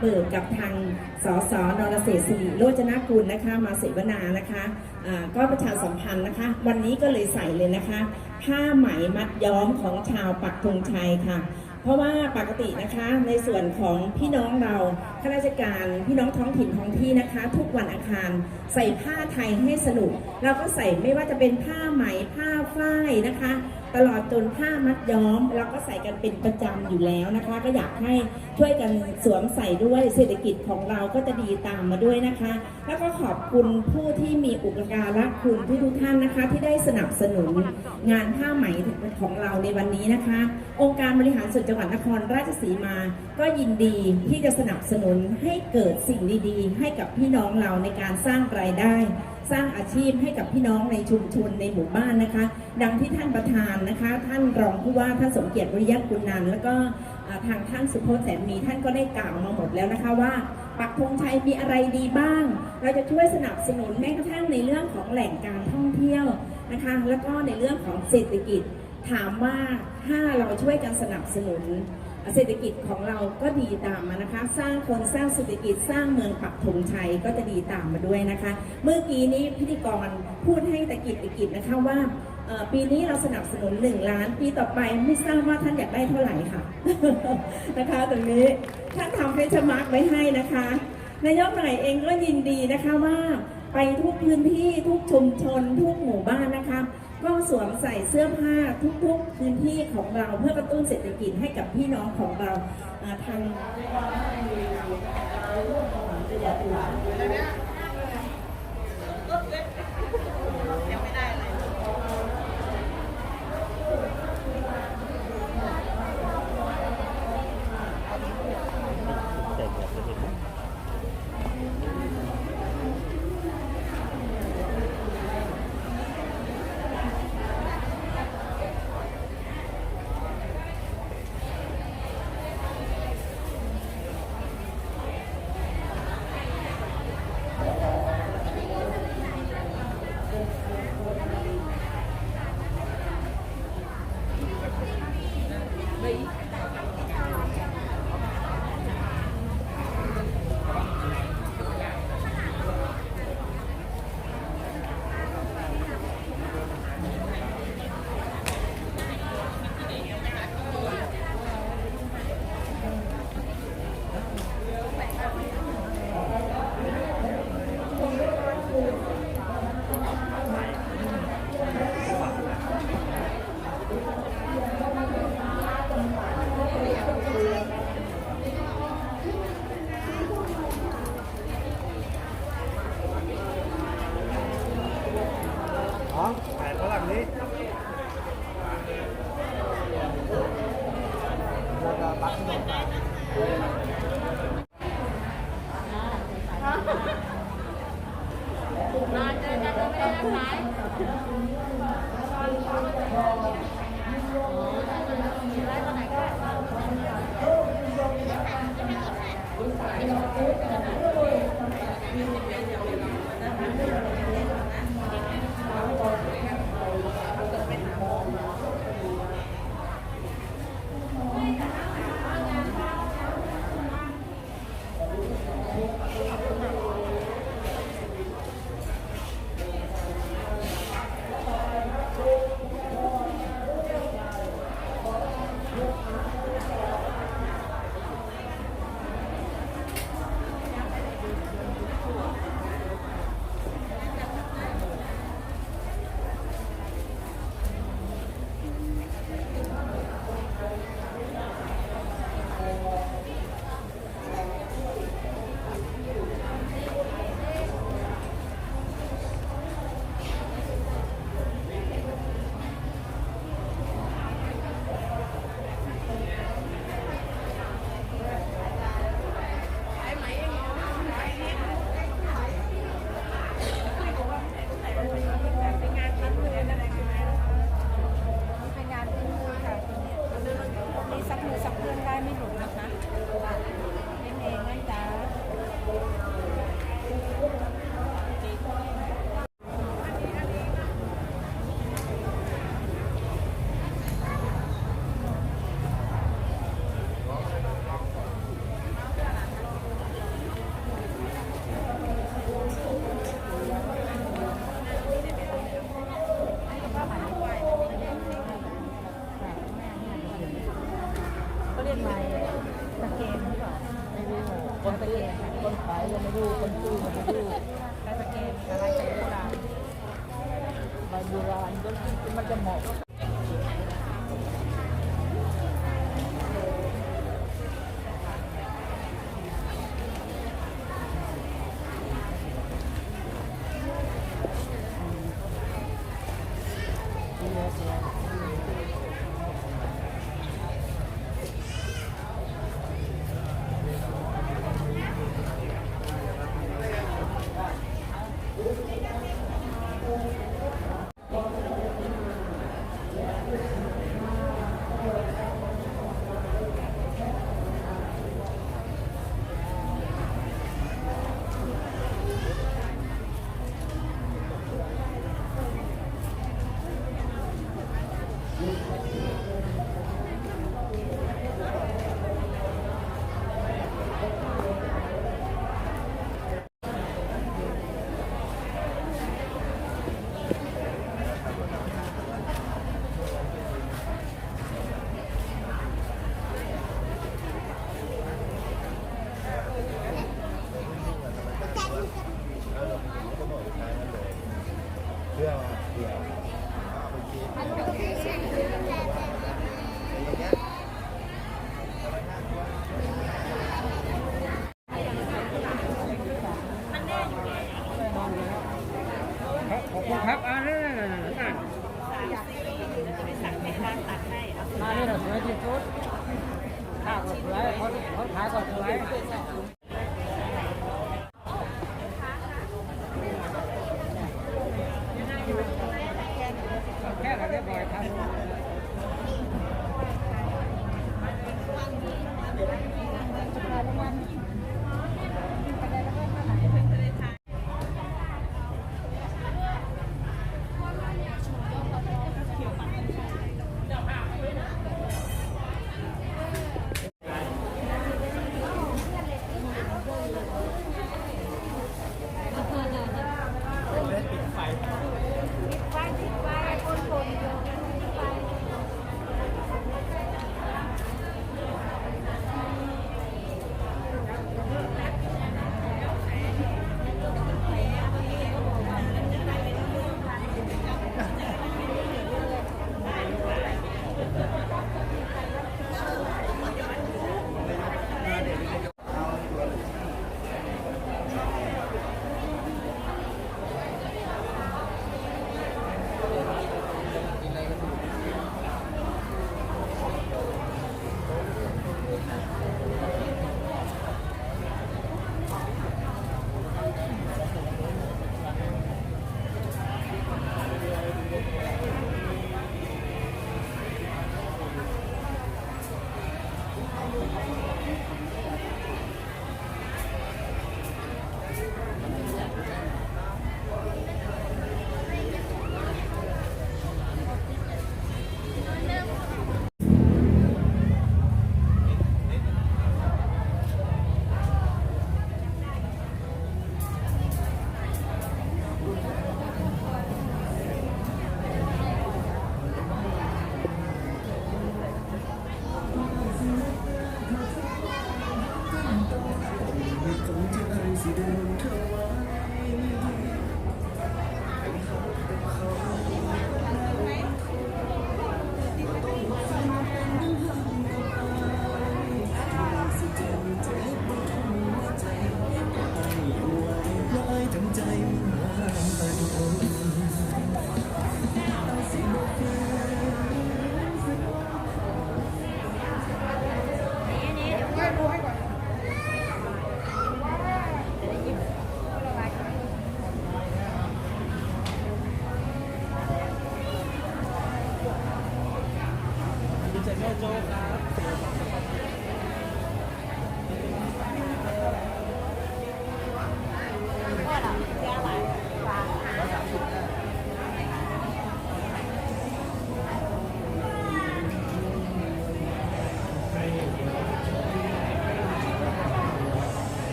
เปิดกับทางสสนรเศรษฐ์สิริโรจนกุลนะคะ มาเสวนานะคะอ่าก็ประชาสัมพันธ์นะคะ วันนี้ก็เลยใส่เลยนะคะ ผ้าไหมมัดย้อมของชาวปักธงชัยค่ะ เพราะว่าปกตินะคะในส่วนของพี่น้องเราข้าราชการพี่น้องท้องถิ่นท้องที่นะคะ ทุกวันอาคารใส่ผ้าไทยให้สนุก เราก็ใส่ไม่ว่าจะเป็นผ้าไหมผ้าฝ้ายนะคะ ตลอดจนผ้ามัดย้อมเราก็ใส่กันเป็นประจำอยู่แล้วนะคะ ก็อยากให้ช่วยกันสวมใส่ด้วยเศรษฐกิจของเราก็จะดีตามมาด้วยนะคะ แล้วก็ขอบคุณผู้ที่มีอุปการะคุณที่ทุกท่านนะคะ ที่ได้สนับสนุน งานผ้าไหมของเราในวันนี้นะคะ องค์การบริหารส่วนจังหวัดนครราชสีมา ก็ยินดีที่จะสนับสนุนให้เกิดสิ่งดีๆ ให้กับพี่น้องเราในการสร้างรายได้ สร้างอาชีพให้กับพี่น้องในชุมชนในหมู่บ้านนะคะ ดังที่ท่านประธานนะคะ ท่านรองผู้ว่าท่านสมเกียรติวิริยะกุลนันแล้วก็ทางท่านสุพจน์แสนมีท่านก็ได้กล่าวมาหมดแล้วนะคะว่าปักธงชัยมีอะไรดีบ้าง เราจะช่วยสนับสนุนแม้กระทั่งในเรื่องของแหล่งการท่องเที่ยว นะคะ แล้วก็ในเรื่องของเศรษฐกิจถามว่าถ้าเราช่วยกันสนับสนุน เศรษฐกิจของเราก็ดีตามมานะคะ สร้างคนสร้างเศรษฐกิจสร้างเมืองปักธงชัยก็จะดีตามมาด้วยนะคะ เมื่อกี้นี้พิธีกรพูดให้ตะกิดตะกิดนะคะว่าปีนี้เราสนับสนุน 1 ล้าน ปีต่อไปไม่ทราบว่าท่านอยากได้เท่าไหร่ค่ะนะคะตรงนี้ท่านทำเฟชมาร์กไว้ให้นะคะนายกหน่อยเองก็ยินดีนะคะว่า ไปทุกพื้นที่ทุกชุมชน ทุกหมู่บ้านนะคะ ก็สวมใส่เสื้อผ้าทุก ๆ พื้นที่ของเราเพื่อกระตุ้นเศรษฐกิจให้กับพี่น้องของเราอ่าทาง เขา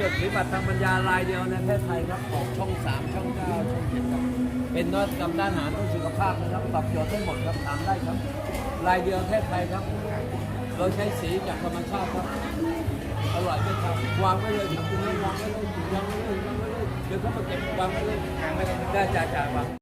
จดหรือบัตทางปัญญาลายเดียวในประเทศไทยครับของช่อง 3 ช่อง 9 ช่อง7ครับเป็นนวัตกรรมด้านอาหารเพื่อสุขภาพนะครับตอบโจทย์ได้หมดครับถามได้ครับลายเดียวประเทศไทยครับ เราใช้สีจากธรรมชาติครับอร่อยไหมครับวางไว้เลยครับคุณวางไว้เลยวางไว้เลยวางไว้เลยเดี๋ยวเขามาเก็บวางไว้เลยได้จ่าจ่าวาง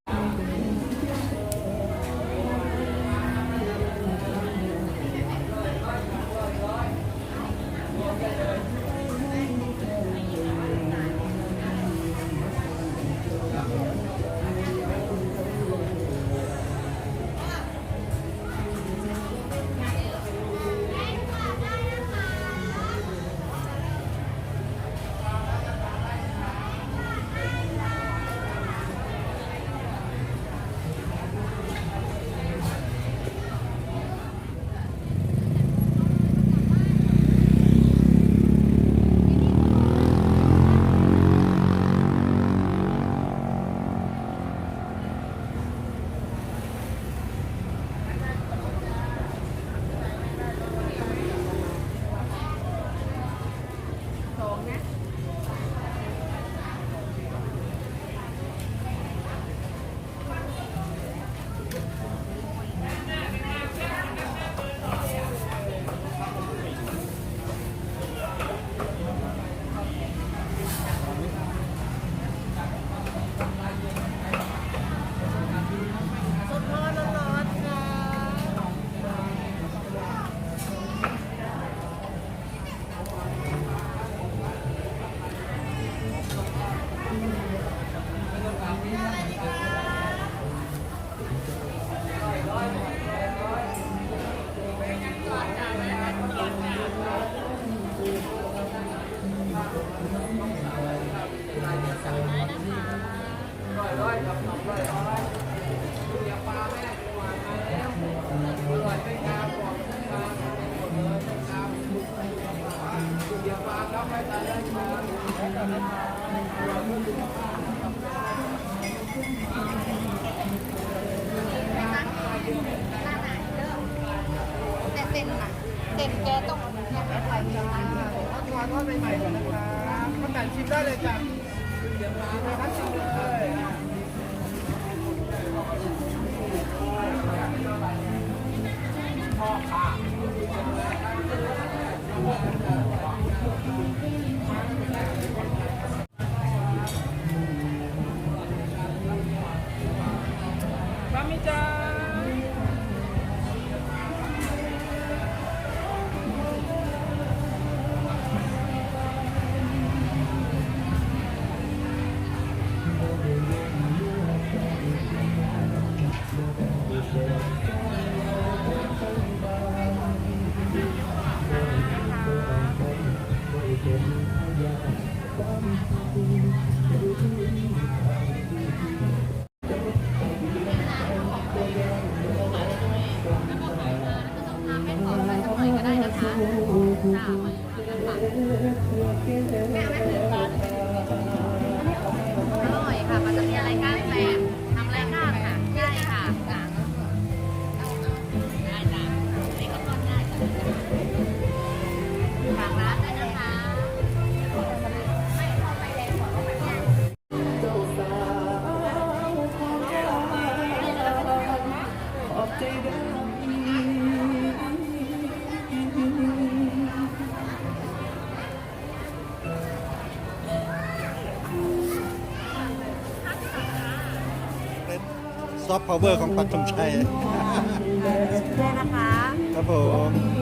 เอาทอดใหม่ๆก่อนนะครับข้าวไก่ชิมได้เลยจ้ะชิมเลยครับชิมเลยอะบะหมี่จ้า ซอฟต์พาวเวอร์ของปักธงชัยได้นะคะ ครับผม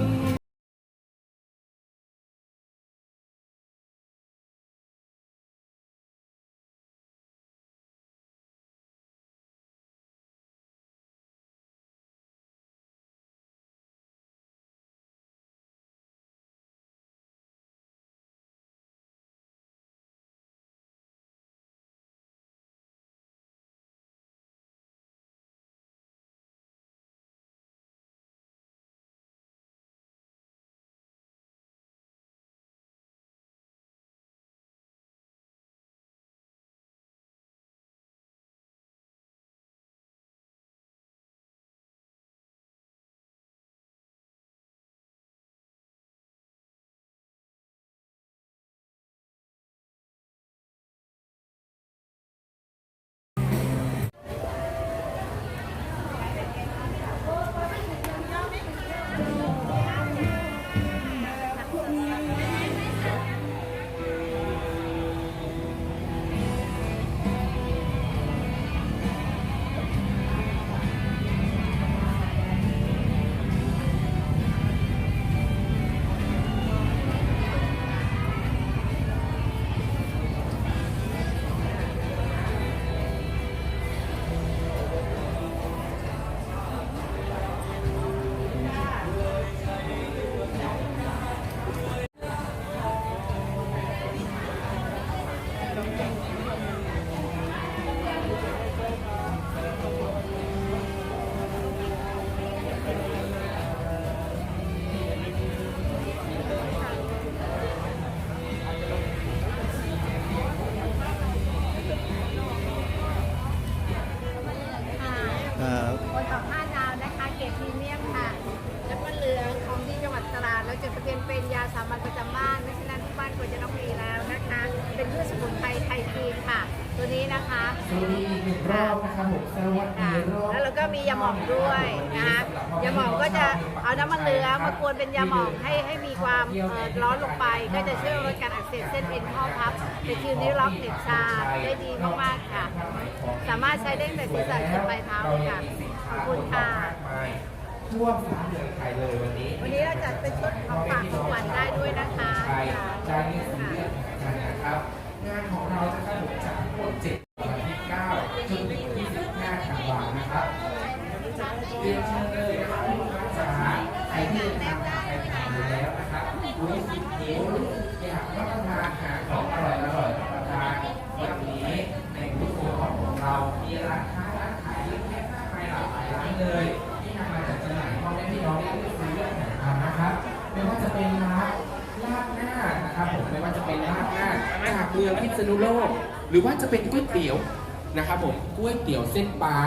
หม่องด้วยนะคะยาหม่องก็จะเอาน้ำมันเหลืองมากวนเป็นยาหม่องให้ให้มีความเอ่อร้อนลงไป ก็จะช่วยลดการอักเสบเส้นเอ็นข้อพับเป็นคิวนี้ล็อกเน็บชาได้ดีมากๆค่ะ สามารถใช้ได้ตั้งแต่ศีรษะจนปลายเท้าเลยค่ะขอบคุณค่ะทั่วฟ้าเมืองไทยเลยวันนี้ วันนี้เราจัดเป็นชุดของฝากของขวัญได้ด้วยนะคะ ก๋วยเตี๋ยวเส้นปลา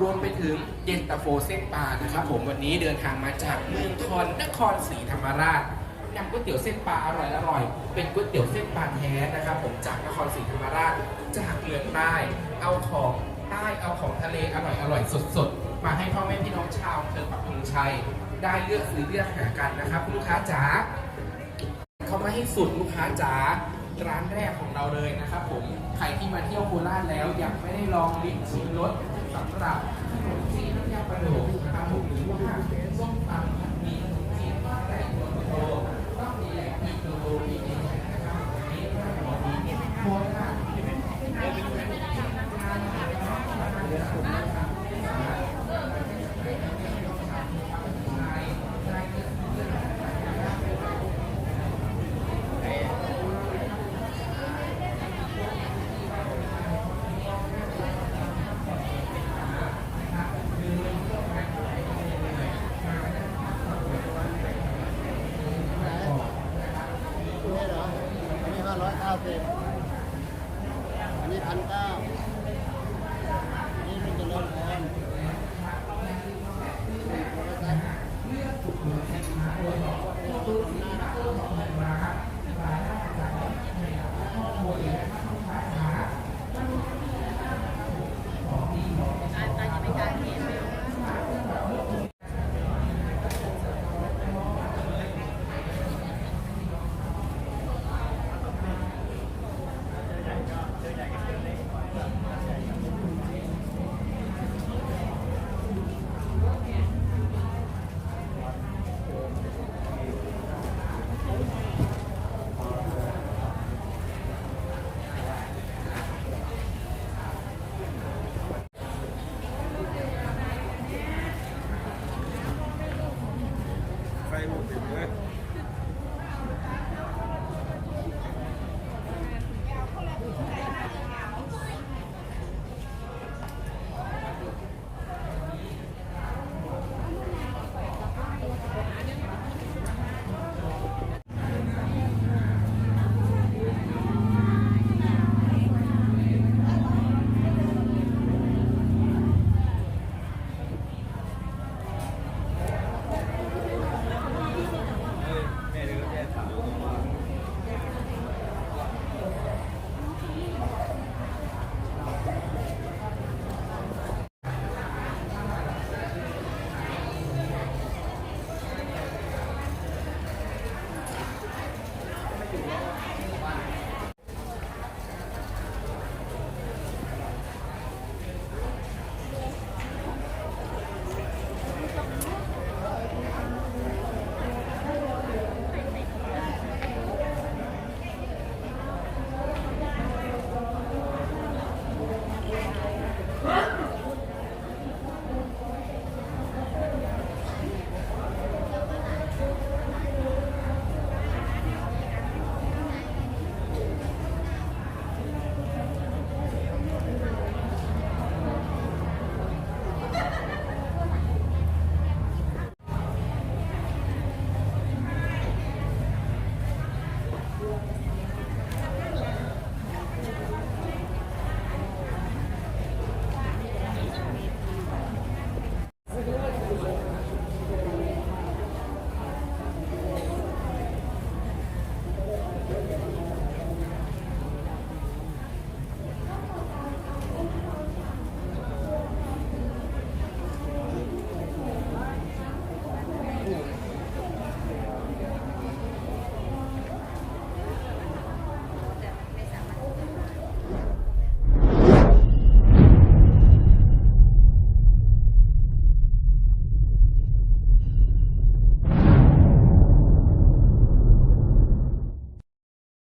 รวมไปถึงเย็นตาโฟเส้นปลานะครับผมวันนี้เดินทางมาจากเมืองคอนนครศรีธรรมราชนำก๋วยเตี๋ยวเส้นปลาอร่อยอร่อยเป็นก๋วยเตี๋ยวเส้นปลาแท้นะครับ ผมจากนครศรีธรรมราชจากเมืองใต้เอาของใต้เอาของทะเลอร่อยอร่อยสดๆ มาให้พ่อแม่พี่น้องชาวอำเภอปักธงชัย ได้เลือกซื้อเลือกหากันนะครับลูกค้าจ๋าเขามาให้สุดลูกค้าจ๋า ร้านแรกของเราเลยนะครับผมใครที่มาเที่ยวโคราชแล้วยังไม่ได้ลองลิ้มชิมรสสำหรับขนมจีนน้ำยาปลาดุก